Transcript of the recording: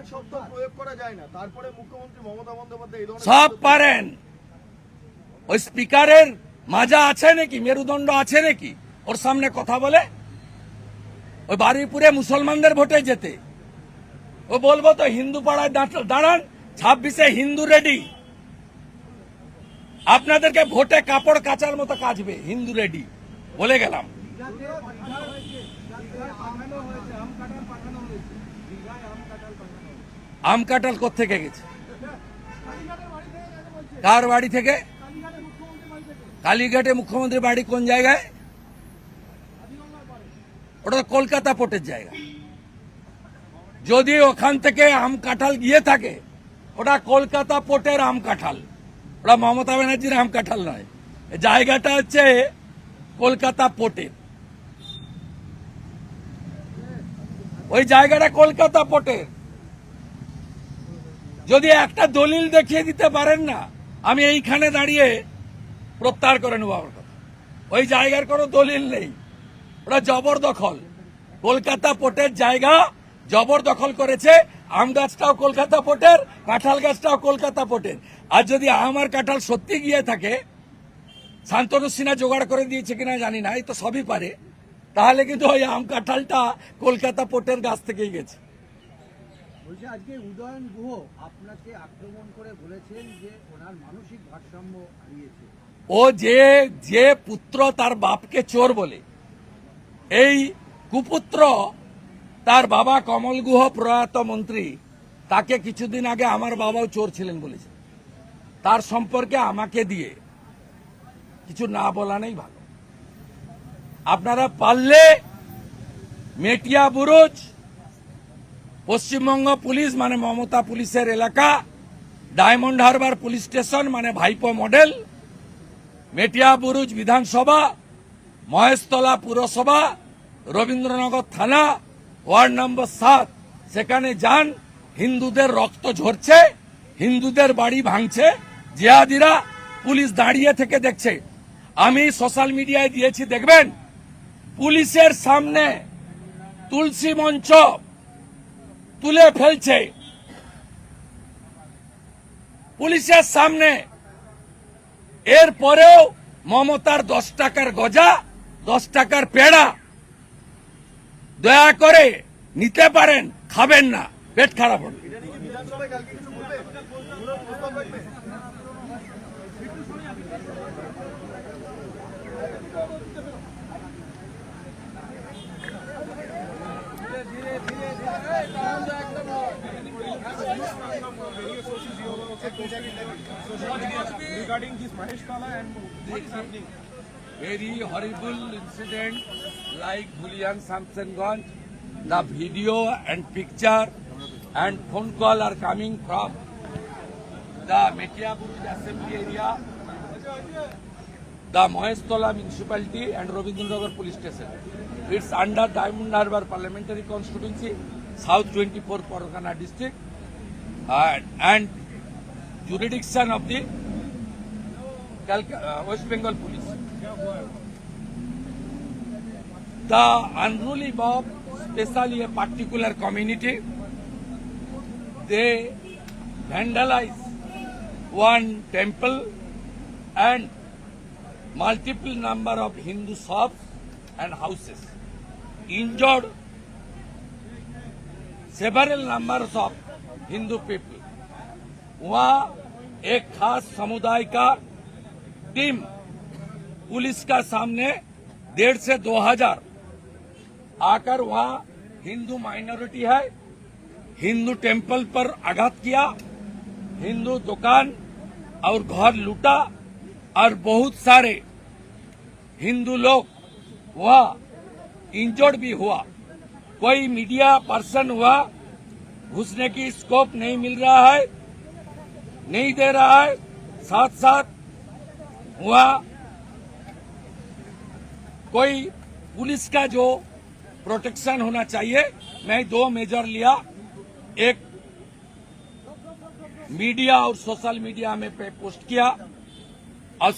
আইন শব্দ প্রয়োগ করা যায় না। তারপরে মুখ্যমন্ত্রী মমতা বন্দ্যোপাধ্যায় এই ধরনের সব পারেন। ওই স্পিকারের মাজা আছে নাকি? মেরুদণ্ড আছে নাকি? ওর সামনে কথা বলে। ওই বারুইপুরে মুসলমানদের ভোটে যেতে। ও বলব তো হিন্দু পাড়ায় দাঁড়ান ছাব্বিশে হিন্দু রেডি। আপনাদেরকে ভোটে কাপড় কাচার মতো কাচবে হিন্দু রেডি। বলে গেলাম। আম কাঁঠাল কোথেকে গেছে? কার বাড়ি থেকে? কালীঘাটে মুখ্যমন্ত্রীর বাড়ি কোন জায়গায়? ওটা কলকাতা পোর্টের জায়গা। যদি ওখান থেকে আম কাঁঠাল গিয়ে থাকে, ওটা কলকাতা পোর্টের আম কাঁঠাল। ওটা মমতা ব্যানার্জির আম কাঁঠাল নয়। জায়গাটা হচ্ছে কলকাতা পোর্টের। ওই জায়গাটা কলকাতা পোর্টের যদি একটা দলিল দেখিয়ে দিতে পারেন না, আমি এইখানে দাঁড়িয়ে প্রত্যাহার করে নেব আমার কথা। ওই জায়গার কোনো দলিল নেই। ওরা জবরদখল। কলকাতা পোর্টের জায়গা জবরদখল করেছে। আম গাছটাও কলকাতা পোর্টের কাঁঠাল গাছটাও কলকাতা পোর্টের আর যদি আম আর কাঁঠাল সত্যি গিয়ে থাকে, শান্তনু সিনহা জোগাড় করে দিয়েছে কিনা জানি না, এই তো সবই পারে। তাহলে কিন্তু ওই আম কাঁঠালটা কলকাতা পোর্টের গাছ থেকেই গেছে। বলছি আজকে উদয়ন গুহ আপনাকে আক্রমণ করে বলেছেন যে ওনার মানসিক ভারসাম্য হারিয়েছে। ও যে যে পুত্র তার বাপকে চোর বলে এই কুপুত্র তার বাবা কমল গুহ প্রয়াত মন্ত্রী তাকে কিছুদিন আগে আমার বাবাও চোর ছিলেন বলেছে। তার সম্পর্কে আমাকে দিয়ে কিছু না বলা নেই ভালো। আপনারা পারলে মেটিয়া বুরুজ, পশ্চিমবঙ্গ পুলিশ মানে মমতা পুলিশের এলাকা, ডায়মন্ড হারবার পুলিশ স্টেশন মানে ভাইপো মডেল, মেটিয়া বুরুজ বিধানসভা, মহেশতলা পুরসভা, রবীন্দ্রনগর থানা, ওয়ার্ড নম্বর সাত। সেখানে যান, হিন্দুদের রক্ত ঝরছে, হিন্দুদের বাড়ি ভাঙছে, জিয়াদিরা পুলিশ দাঁড়িয়ে থেকে দেখছে। আমি সোশ্যাল মিডিয়ায় দিয়েছি, দেখবেন? পুলিশের সামনে তুলসী মঞ্চ তুলে ফেলছে। পুলিশের সামনে এরপরেও মমতার দশ টাকার গজা, দশ টাকার পেড়া। দয়া করে নিতে পারেন, খাবেন না, পেট খারাপ হবে এটা নিয়ে কি বিধানসভায় কালকে কিছু বলবে কোনো প্রস্তাব রাখবে regarding this Mahesh Kala and what is happening? very horrible incident like Julian Samsonganj. The video and picture and phone call are coming from the Metiaburuj assembly area, the Mohestola municipality and Rabindranagar police station. It's under Diamond Harbour parliamentary constituency, South 24 Pargana district and, and jurisdiction of the Calc- uh, West Bengal police. The unruly mob, especially a particular community, they vandalize one temple and multiple number of Hindu shops and houses. Injured several numbers of Hindu people. वहाँ एक खास समुदाय का team police का सामने डेढ़ से दो हज़ार आकर वहाँ हिंदू माइनॉरिटी है, हिंदू टेंपल पर आघात किया, हिंदू दुकान और घर लूटा और बहुत सारे हिंदू लोग वहाँ इंजर्ड भी हुआ। कोई मीडिया पर्सन हुआ घुसने की स्कोप नहीं मिल रहा है। नहीं दे रहा है साथ साथ हुआ। कोई पुलिस का जो प्रोटेक्शन होना चाहिए, मैं दो मेजर लिया। एक मीडिया और सोशल मीडिया में पे पोस्ट किया। और